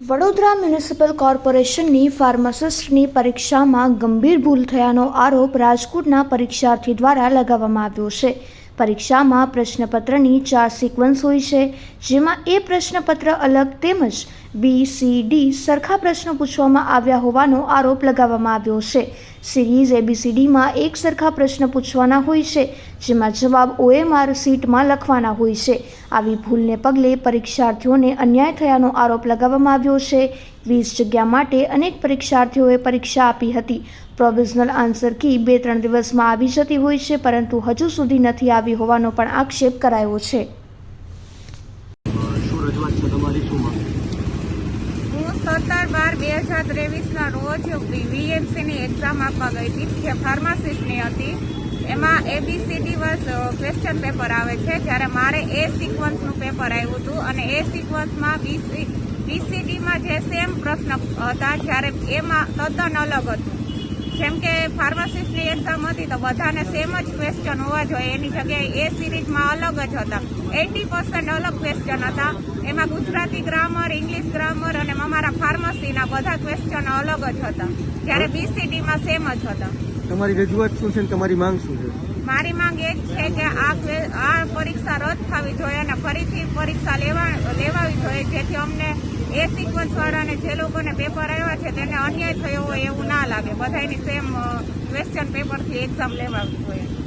Vadodara municipal કોર્પોરેશનની ફાર્માસિસ્ટની પરીક્ષામાં ગંભીર ભૂલ થયાનો આરોપ રાજકોટના પરીક્ષાર્થી દ્વારા લગાવવામાં આવ્યો છે. પરીક્ષામાં પ્રશ્નપત્રની ચાર સિક્વન્સ હોય છે, જેમાં એ પ્રશ્નપત્ર અલગ તેમજ બી, સી, ડી સરખા પ્રશ્નો પૂછવામાં આવ્યા હોવાનો આરોપ લગાવવામાં આવ્યો છે. સિરીઝ એબીસીડીમાં એક સરખા પ્રશ્ન પૂછવાના હોય છે, જેમાં જવાબ ઓએમઆર સીટમાં લખવાના હોય છે. આવી ભૂલને પગલે પરીક્ષાર્થીઓને અન્યાય થયાનો આરોપ લગાવવામાં આવ્યો છે. વીસ જગ્યા માટે અનેક પરીક્ષાર્થીઓએ પરીક્ષા આપી હતી. પ્રોવિઝનલ આન્સર કી બે ત્રણ દિવસમાં આવી જતી હોય છે, પરંતુ હજુ સુધી નથી આવી હોવાનો પણ આક્ષેપ કરાયો છે શું રજૂઆત છે તમારી શું માંગ હું સત્તર બાર બે હજાર ત્રેવીસના રોજ વીએમસીની એક્ઝામ આપવા ગઈ હતી. જે ફાર્માસિસ્ટની હતી. એમાં એબીસીડી વર્ષ ક્વેશ્ચન પેપર આવે છે. જ્યારે મારે એ સિક્વન્સનું પેપર આવ્યું હતું અને એ સિક્વન્સમાં બીસી બીસીડીમાં જે સેમ પ્રશ્ન હતા, જ્યારે એમાં તદ્દન અલગ હતું. જેમ કે ફાર્માસિસ્ટની એક્ઝામ હતી તો બધાને સેમ જ ક્વેશ્ચન હોવા જોઈએ. એની જગ્યાએ એ સિરીઝમાં અલગ જ હતા. એટી પર્સન્ટ અલગ ક્વેશ્ચન હતા. એમાં ગુજરાતી ગ્રામર ઇંગ્લિશ ગ્રામર અને અમારા ફાર્મસીના બધા ક્વેશ્ચન અલગ જ હતા. જ્યારે બીસીટીમાં સેમ જ હતા. તમારી રજૂઆત શું છે તમારી માંગ શું છે? મારી માંગ એ જ છે કે આ આ પરીક્ષા રદ થવી જોઈએ અને ફરીથી પરીક્ષા લેવા લેવાવી જોઈએ જેથી અમને એ સિક્વન્સ વાળાને જે લોકોને પેપર આવ્યા છે તેને અન્યાય થયો હોય એવું ના લાગે. બધાની સેમ ક્વેશ્ચન પેપરથી એક્ઝામ લેવાવી જોઈએ.